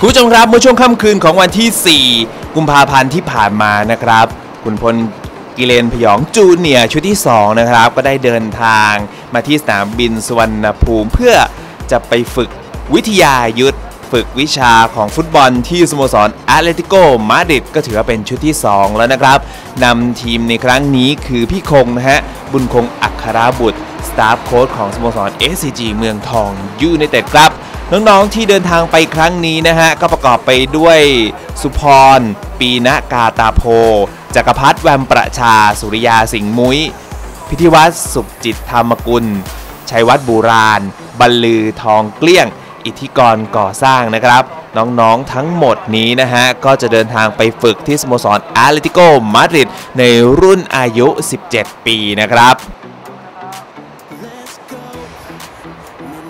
คุณผู้ชมครับเมื่อช่วงค่ำคืนของวันที่ 4 กุมภาพันธ์ที่ผ่านมานะครับ คุณพล กิเลนพยองจูเนียชุดที่ 2 นะครับ ก็ได้เดินทางมาที่สนามบินสุวรรณภูมิเพื่อจะไปฝึกวิทยายุทธฝึกวิชาของฟุตบอลที่สโมสรแอตเลติโกมาดริดก็ถือว่าเป็นชุดที่ 2 แล้วนะครับนำทีมในครั้งนี้คือพี่คงนะฮะ บุญคงอัคราบุตร สตาฟโค้ชของสโมสร SCG เมืองทองยูไนเต็ดครับ น้อง ๆ ที่เดินทางไปครั้งนี้นะฮะ ก็ประกอบไปด้วยสุพร ปีนะกาตาโพ จักรพัฒน์แวมประชา สุริยาสิงห์มุ้ย พิธิวัฒสุขจิตธรรมกุล ชัยวัฒน์บูราณบรรลือทองเกลี้ยง อิทธิกรก่อสร้างนะครับ น้องๆทั้งหมดนี้นะฮะ ก็จะเดินทางไปฝึกที่สโมสรอาร์เลติโกมาดริดในรุ่นอายุ 17 ปีนะครับ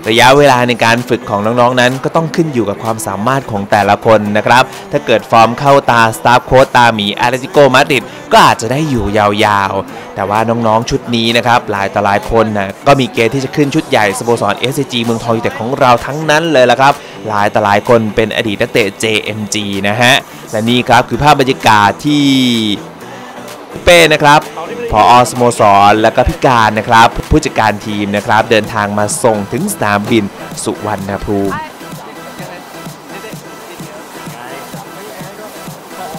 ระยะเวลาในการฝึกของน้องๆนั้น ก็ต้องขึ้นอยู่กับความสามารถของแต่ละคนนะครับ ถ้าเกิดฟอร์มเข้าตาสตาฟโค้ชตาหมีอาร์ติโกมาดริดก็อาจจะได้อยู่ยาวๆ แต่ว่าน้องๆชุดนี้นะครับหลายต่อหลายคนนะก็มีเกณฑ์ที่จะขึ้นชุดใหญ่สโมสร SCG เมืองทองยูเต็ดของเราทั้งนั้นเลยละครับ หลายต่อหลายคนเป็นอดีตนักเตะ JMG นะฮะและนี่ครับคือภาพบรรยากาศที่ เป้นะครับพออสโมสร และก็พิการนะครับ ผู้จัดการทีมนะครับ เดินทางมาส่งถึงสนามบินสุวรรณภูมิ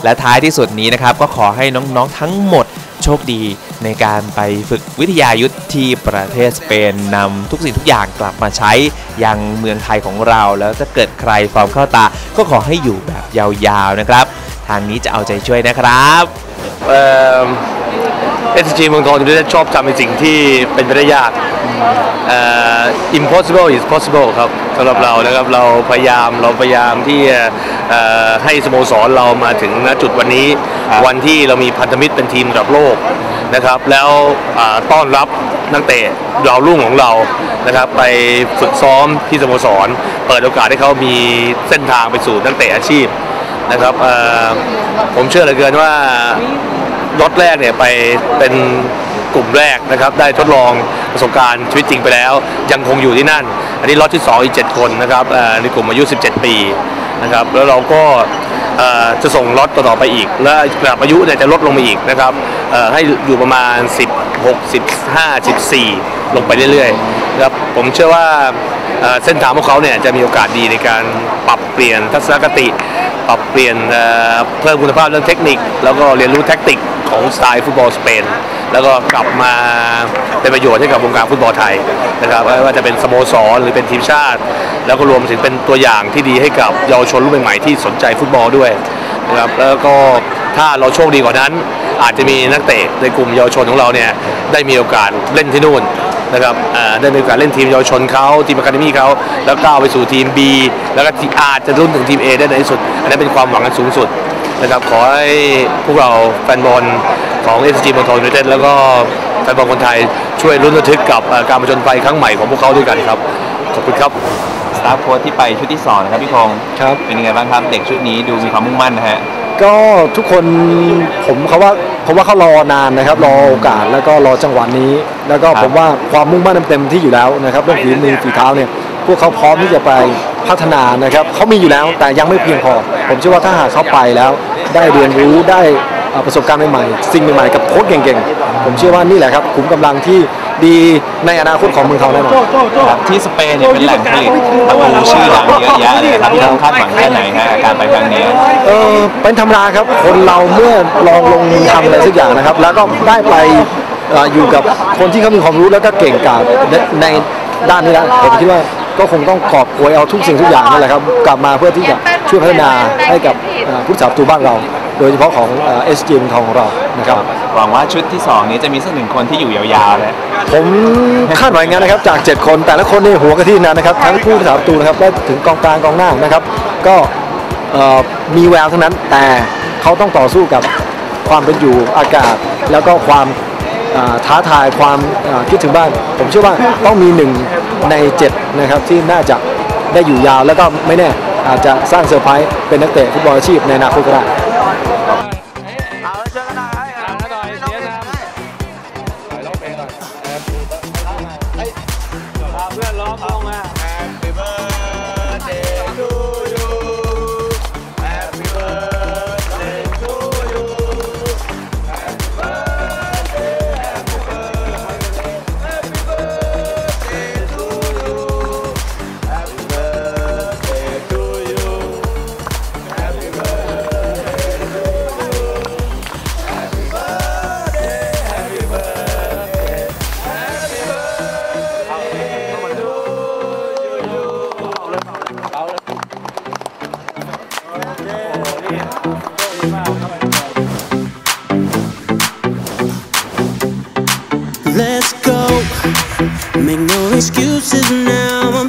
และท้ายที่สุดนี้นะครับ ก็ขอให้น้องๆทั้งหมดโชคดีในการไปฝึกวิทยายุทธที่ประเทศสเปนนำทุกสิ่งทุกอย่างกลับมาใช้ยังเมืองไทยของเรา แล้วถ้าเกิดใครฟอร์มเข้าตา ก็ขอให้อยู่แบบยาวๆนะครับ ทางนี้จะเอาใจช่วยนะครับ เอสจีเมืองทองยูไนเต็ดชอบทำในสิ่งที่เป็นไปได้ยากเอ่อ impossible is possible ครับสำหรับเรานะครับเราพยายามเราพยายามที่จะเอ่อให้สโมสรเรามาถึงณจุดวันนี้ครับวันที่เรามีพันธมิตรเป็นทีมระดับโลกนะครับแล้วอ่าต้อนรับนักเตะดาวรุ่งของเรานะครับไปฝึกซ้อมที่สโมสร เปิดโอกาสให้เขามีเส้นทางไปสู่นักเตะอาชีพนะครับเอ่อผมเชื่อเหลือเกินว่า ล็อตแรกเนี่ยไปเป็นกลุ่มแรกนะครับ ได้ทดลองประสบการณ์ชีวิตจริงไปแล้ว ยังคงอยู่ที่นั่น อันนี้ล็อตที่ 2 อีก 7 คนนะครับในกลุ่มอายุ 17 ปีนะครับแล้วเราก็จะส่งล็อตต่อไปอีก และระดับอายุเนี่ยจะลดลงมาอีกนะครับให้อยู่ประมาณ 16 15 14 ลงไปเรื่อยๆนะครับผมเชื่อว่า เส้นทางพวกเขาเนี่ยจะมีโอกาสดีในการปรับเปลี่ยนทัศนคติ ปรับเปลี่ยนเพิ่มคุณภาพเรื่องเทคนิค แล้วก็เรียนรู้แท็กติกของสไตล์ฟุตบอลสเปนแล้วก็กลับมาเป็นประโยชน์ให้กับวงการฟุตบอลไทยนะครับไม่ว่าจะเป็นสโมสรหรือเป็นทีมชาติ แล้วก็รวมถึงเป็นตัวอย่างที่ดีให้กับเยาวชนรุ่นใหม่ๆที่สนใจฟุตบอลด้วยนะครับแล้วก็ถ้าเราโชคดีกว่านั้น อาจจะมีนักเตะในกลุ่มเยาวชนของเราเนี่ยได้มีโอกาสเล่นที่นู่น นะครับอ่าได้มีโอกาสเล่นทีมเยาวชนเขาทีมอะคาเดมี่เขาแล้วก้าวไปสู่ทีม B แล้วก็ที่อาจจะรุ่นถึงทีม A ได้ในที่สุด อันนั้นเป็นความหวังอันสูงสุดนะครับขอให้พวกเราแฟนบอลของ SG เมืองทองยูไนเต็ดแล้วก็แฟนบอลคนไทยช่วยลุ้นระทึกกับเอ่อการประจนภัยครั้งใหม่ของพวกเขาด้วยกันครับ ขอบคุณครับสตาฟโค้ชที่ไปชุดที่2นะครับพี่คงครับเป็นยังไงบ้างครับเด็กชุดนี้ดูมีความมุ่งมั่นนะฮะก็ทุกคนผมเขาว่าผมว่าเขารอนานนะครับ รอโอกาสแล้วก็รอจังหวะนี้ แล้วก็ครับผมว่าความมุ่งมั่นเต็มๆที่อยู่แล้วนะครับเรื่องฝีมือฝีเท้าเนี่ยพวกเขาพร้อมที่จะไปพัฒนานะครับเขามีอยู่แล้วแต่ยังไม่เพียงพอ ผมเชื่อว่าถ้าหากเขาไปแล้วได้เรียนรู้ได้เอ่อประสบการณ์ใหม่ๆสิ่งใหม่ๆกับโค้ชเก่งๆ ผมเชื่อว่านี่แหละครับขุมกำลังที่ดีในอนาคตของเมืองทองแน่นอนครับที่สเปนเนี่ยเป็นแหล่งผลิตประตูชื่อดังเยอะแยะเลยครับพี่ต้องคาดหวังแค่ไหนฮะกับการไปครั้งนี้เออเป็นธรรมดาครับคนเราเมื่อลองลงมือทำอะไรสักอย่างนะครับ แล้วก็ได้ไปเอ่ออยู่กับคนที่เขามีความรู้แล้วก็เก่งกาจในในด้านนี้แล้วผมคิดว่าก็คงต้องกอบโกยเอาทุกสิ่งทุกอย่างนั่นแหละครับกลับมาเพื่อที่จะช่วยพัฒนาให้กับเอ่อผู้สาประตูบ้านเรา โดยเฉพาะของเอสจีมทองของเรานะครับหวังว่าชุดที่ 2 นี้จะมีสักหนึ่งคนที่อยู่ยาวๆเลยผมคาดหวังอย่างนั้นนะครับจาก 7 คนแต่ละคนนี่หัวกะทินั้นนะครับ ทั้งผู้รักษาประตูนะครับและถึงกองกลางกองหน้านะครับ ก็เอ่อมีแววทั้งนั้นแต่เขาต้องต่อสู้กับความเป็นอยู่อากาศแล้วก็ความอ่า ท้าทายความคิดถึงบ้าน ผมเชื่อว่าต้องมีหนึ่งใน7นะครับที่น่าจะได้อยู่ยาวแล้วก็ไม่แน่อาจจะสร้างเซอร์ไพรส์เป็นนักเตะฟุตบอลอาชีพในอนาคตก็ได้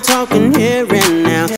talking here